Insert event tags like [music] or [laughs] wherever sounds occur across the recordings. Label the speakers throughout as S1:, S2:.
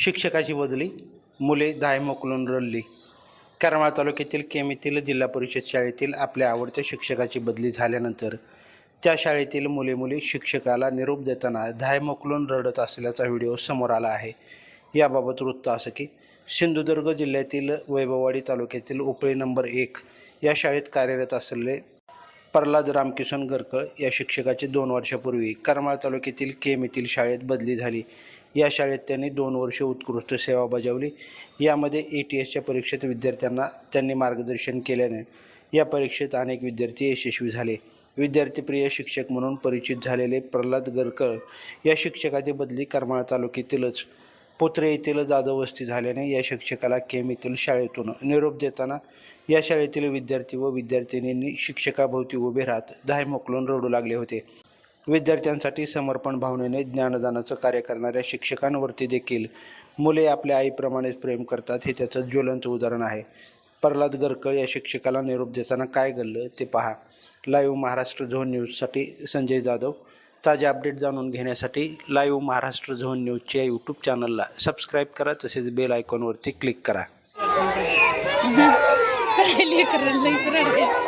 S1: शिक्षकाची बदली मुले दाय मोकलून रडली करमाळ तालुक्यातील येथील जिल्हा परिषद शाळेतील आपल्या आवडत्या शिक्षकाची बदली झाल्यानंतर त्या शाळेतील मुले मुली शिक्षकाला निरोप देताना धाय मोकलून रडत असल्याचा व्हिडिओ समोर आला आहे याबाबत वृत्त असं की सिंधुदुर्ग जिल्ह्यातील वैभववाडी तालुक्यातील उपळी नंबर एक या शाळेत कार्यरत असलेले प्रल्हाद रामकिशन गरकळ या शिक्षकाची दोन वर्षापूर्वी करमाळ तालुक्यातील केम येथील शाळेत बदली झाली या शाळेत त्यांनी दोन वर्ष उत्कृष्ट सेवा बजावली यामध्ये ए टी एसच्या परीक्षेत विद्यार्थ्यांना त्यांनी मार्गदर्शन केल्याने या परीक्षेत अनेक विद्यार्थी यशस्वी झाले विद्यार्थीप्रिय शिक्षक म्हणून परिचित झालेले प्रल्हाद गरकर या शिक्षकाची बदली करमाळ तालुक्यातीलच पोत्रे येथील जाधव वस्ती झाल्याने या शिक्षकाला केम येथील शाळेतून निरोप देताना या शाळेतील विद्यार्थी व विद्यार्थिनींनी शिक्षकाभोवती उभे राहत धाय मोकलून रडू लागले होते विद्यार्थ्यांसाठी समर्पण भावनेने ज्ञानदानाचं कार्य करणाऱ्या शिक्षकांवरती देखील मुले आपल्या आईप्रमाणेच प्रेम करतात हे त्याचं ज्वलंत उदाहरण आहे प्रल्हाद गरकळ या शिक्षकाला निरोप देताना काय घडलं ते पहा लाईव्ह महाराष्ट्र झोन न्यूजसाठी संजय जाधव ताजे अपडेट जाणून घेण्यासाठी लाईव्ह महाराष्ट्र झोन न्यूजच्या यूट्यूब चॅनलला सबस्क्राईब करा तसेच बेल आयकॉनवरती क्लिक करा [laughs]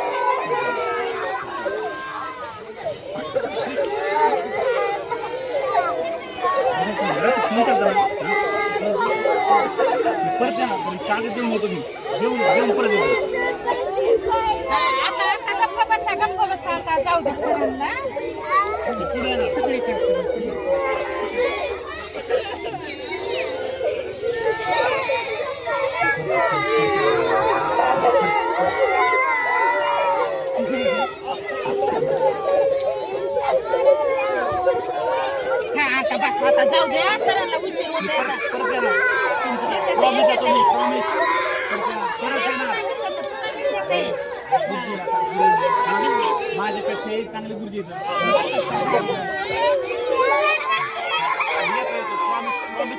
S1: परत मग तुम्ही देऊन देऊन परत jauh Terima kasih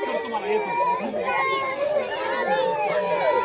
S1: telah menonton!